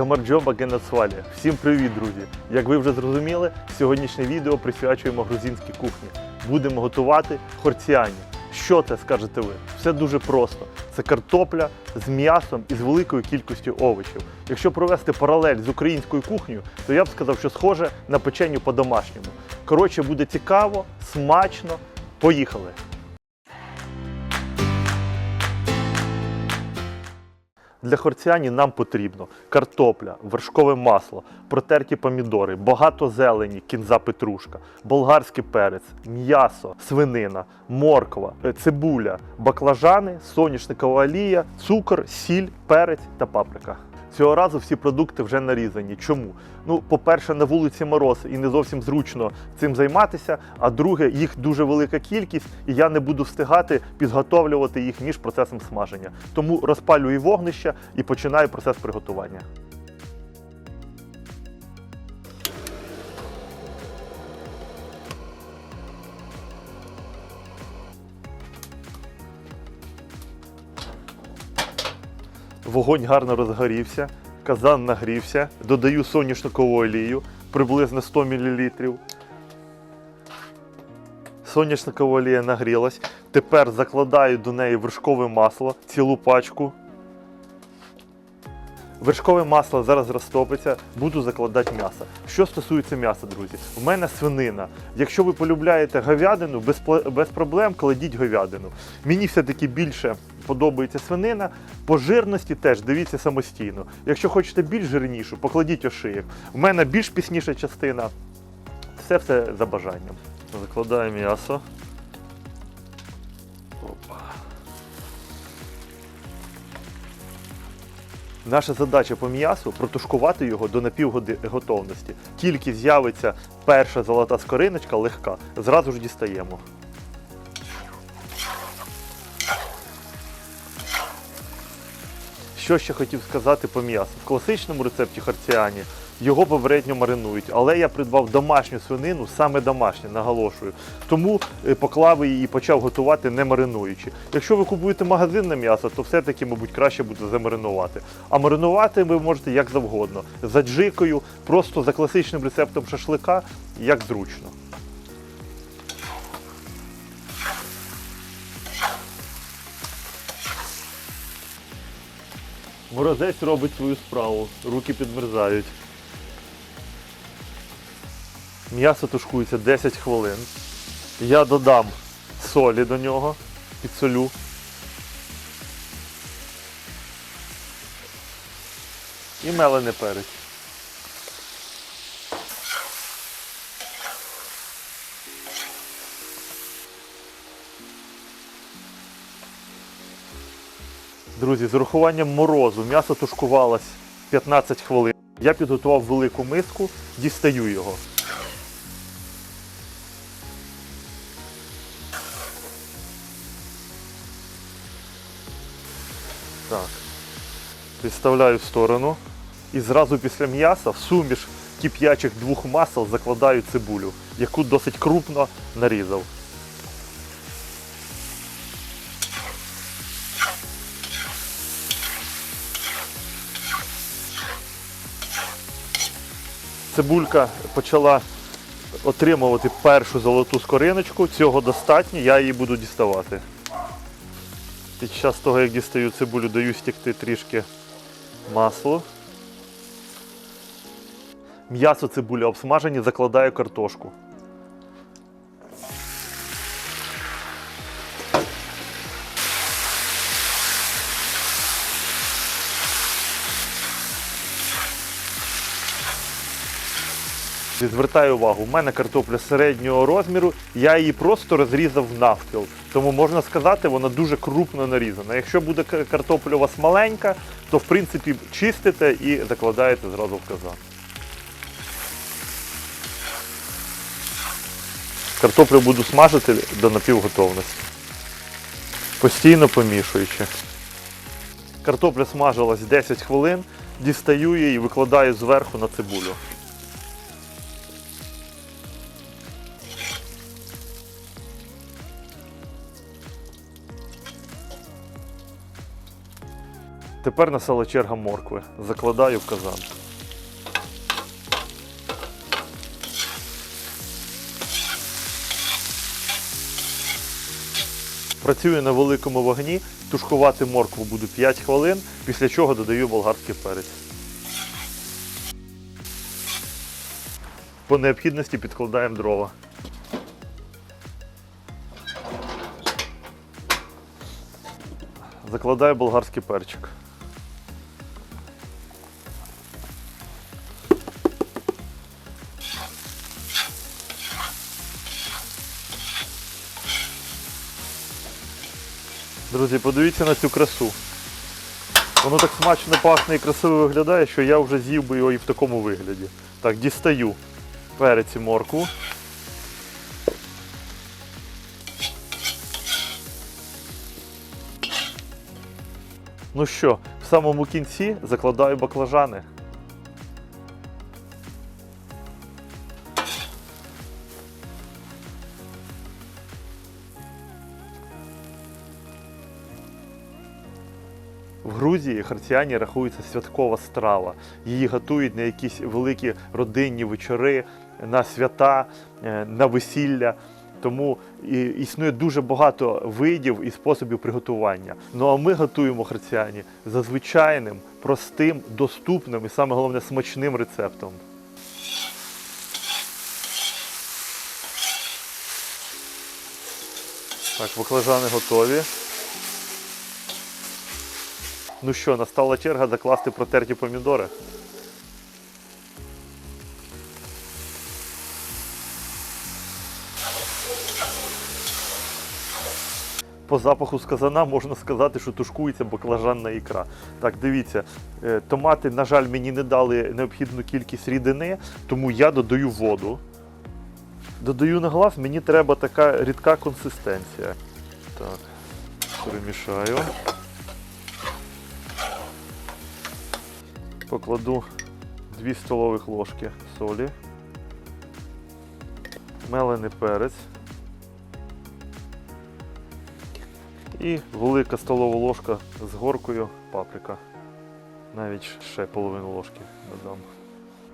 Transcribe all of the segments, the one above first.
Гамарджоба Генацвалі. Всім привіт, друзі! Як ви вже зрозуміли, сьогоднішнє відео присвячуємо грузинській кухні. Будемо готувати хорціані. Що це скажете ви? Все дуже просто. Це картопля з м'ясом і з великою кількістю овочів. Якщо провести паралель з українською кухнею, то я б сказав, що схоже на печеню по-домашньому. Коротше, буде цікаво, смачно. Поїхали! Для хорціані нам потрібно картопля, вершкове масло, протерті помідори, багато зелені, кінза петрушка, болгарський перець, м'ясо, свинина, морква, е, цибуля, баклажани, соняшникова олія, цукор, сіль, перець та паприка. Цього разу всі продукти вже нарізані. Чому? Ну, по-перше, на вулиці мороз і не зовсім зручно цим займатися. А друге, їх дуже велика кількість, і я не буду встигати підготовлювати їх між процесом смаження. Тому розпалюю вогнище і починаю процес приготування. Вогонь гарно розгорівся, казан нагрівся, додаю соняшникову олію приблизно 100 мл. Соняшникова олія нагрілась. Тепер закладаю до неї вершкове масло, цілу пачку. Вершкове масло зараз розтопиться, буду закладати м'ясо. Що стосується м'яса, друзі, в мене свинина. Якщо ви полюбляєте говядину, без, без проблем кладіть говядину. Мені все-таки більше подобається свинина. По жирності теж дивіться самостійно. Якщо хочете більш жирнішу, покладіть ошиєк. У мене більш пісніша частина. Все все за бажанням. Закладаю м'ясо. Опа. Наша задача по м'ясу протушкувати його до напівготовності. Тільки з'явиться перша золота скориночка легка, зразу ж дістаємо. Що ще хотів сказати по м'ясу? В класичному рецепті харціані його попередньо маринують, але я придбав домашню свинину, саме домашню, наголошую. Тому е, поклав її і почав готувати не маринуючи. Якщо ви купуєте магазинне м'ясо, то все-таки, мабуть, краще буде замаринувати. А маринувати ви можете як завгодно. За джикою, просто за класичним рецептом шашлика, як зручно. Морозець робить свою справу, руки підмерзають. М'ясо тушкується 10 хвилин. Я додам солі до нього, підсолю. І мелений перець. Друзі, з урахуванням морозу м'ясо тушкувалось 15 хвилин. Я підготував велику миску, дістаю його. Так. Відставляю в сторону. І зразу після м'яса в суміш кип'ячих двох масел закладаю цибулю, яку досить крупно нарізав. Цибулька почала отримувати першу золоту скориночку. Цього достатньо, я її буду діставати. Під час того, як дістаю цибулю, даю стікти трішки масло. М'ясо цибулі обсмажені, закладаю картошку. Звертаю увагу, в мене картопля середнього розміру, я її просто розрізав навпіл. Тому можна сказати, вона дуже крупно нарізана. Якщо буде картопля у вас маленька, то в принципі чистите і закладаєте зразу в казан. Картоплю буду смажити до напівготовності. Постійно помішуючи. Картопля смажилась 10 хвилин, дістаю її і викладаю зверху на цибулю. Тепер настала черга моркви. Закладаю в казан. Працюю на великому вогні, тушкувати моркву буду 5 хвилин, після чого додаю болгарський перець. По необхідності підкладаємо дрова. Закладаю болгарський перчик. Друзі, подивіться на цю красу. Воно так смачно пахне і красиво виглядає, що я вже з'їв би його і в такому вигляді. Так, дістаю перець і моркву. Ну що, в самому кінці закладаю баклажани. Грузії харціані рахується святкова страва. Її готують на якісь великі родинні вечори, на свята, е, на весілля. Тому існує дуже багато видів і способів приготування. Ну а ми готуємо харціані за звичайним, простим, доступним і саме головне смачним рецептом. Так, баклажани готові. Ну що, настала черга закласти протерті помідори. По запаху з казана можна сказати, що тушкується баклажанна ікра. Так, дивіться, е, томати, на жаль, мені не дали необхідну кількість рідини, тому я додаю воду. Додаю на глаз, мені треба така рідка консистенція. Так, перемішаю. Покладу 2 столових ложки солі, мелений перець і велика столова ложка з горкою паприка. Навіть ще половину ложки додам.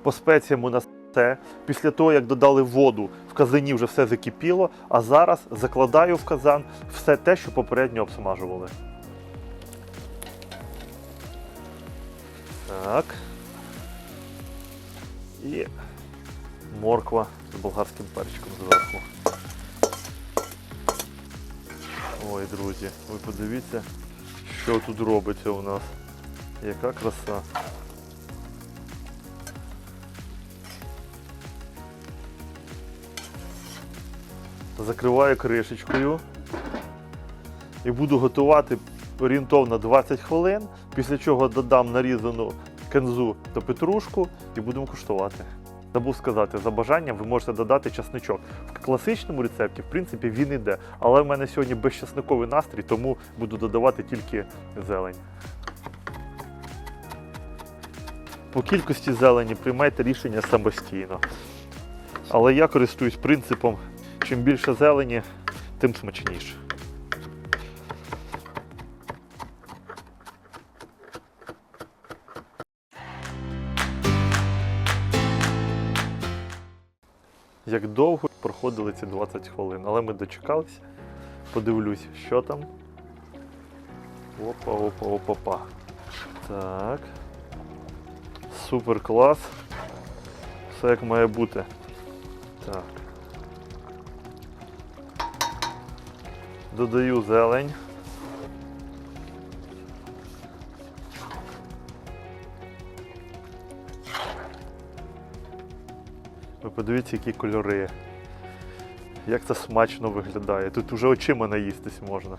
По спеціям у нас все. Після того, як додали воду, в казані вже все закипіло, а зараз закладаю в казан все те, що попередньо обсмажували. Так. І морква з болгарським перчиком зверху. Ой, друзі, ви подивіться, що тут робиться у нас. Яка краса. Закриваю кришечкою і буду готувати орієнтовно 20 хвилин, після чого додам нарізану кензу та петрушку і будемо куштувати. Забув сказати, за бажанням ви можете додати часничок. В класичному рецепті, в принципі, він іде, але в мене сьогодні безчасниковий настрій, тому буду додавати тільки зелень. По кількості зелені приймайте рішення самостійно. Але я користуюсь принципом, чим більше зелені, тим смачніше. Як довго проходили ці 20 хвилин, але ми дочекалися. Подивлюсь, що там. Опа, опа, опа, опа. Так. Супер клас. Все як має бути. Так. Додаю зелень. Подивіться, які кольори. Як це смачно виглядає. Тут вже очима наїстись можна.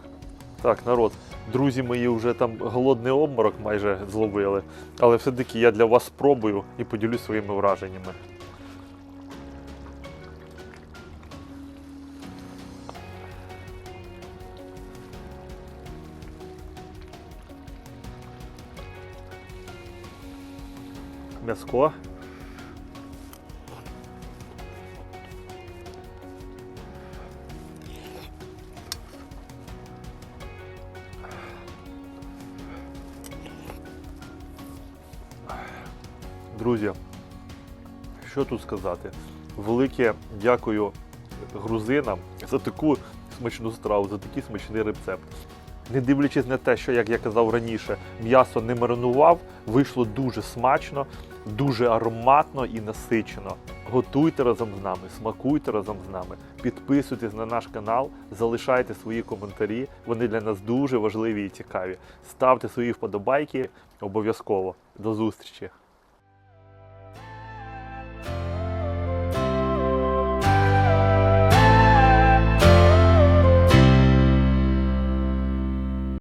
Так, народ, друзі мої вже там голодний обморок майже зловили. Але все-таки я для вас спробую і поділюсь своїми враженнями. М'яско. Друзі, що тут сказати? Велике дякую грузинам за таку смачну страву, за такий смачний рецепт. Не дивлячись на те, що, як я казав раніше, м'ясо не маринував, вийшло дуже смачно, дуже ароматно і насичено. Готуйте разом з нами, смакуйте разом з нами, підписуйтесь на наш канал, залишайте свої коментарі. Вони для нас дуже важливі і цікаві. Ставте свої вподобайки обов'язково. До зустрічі!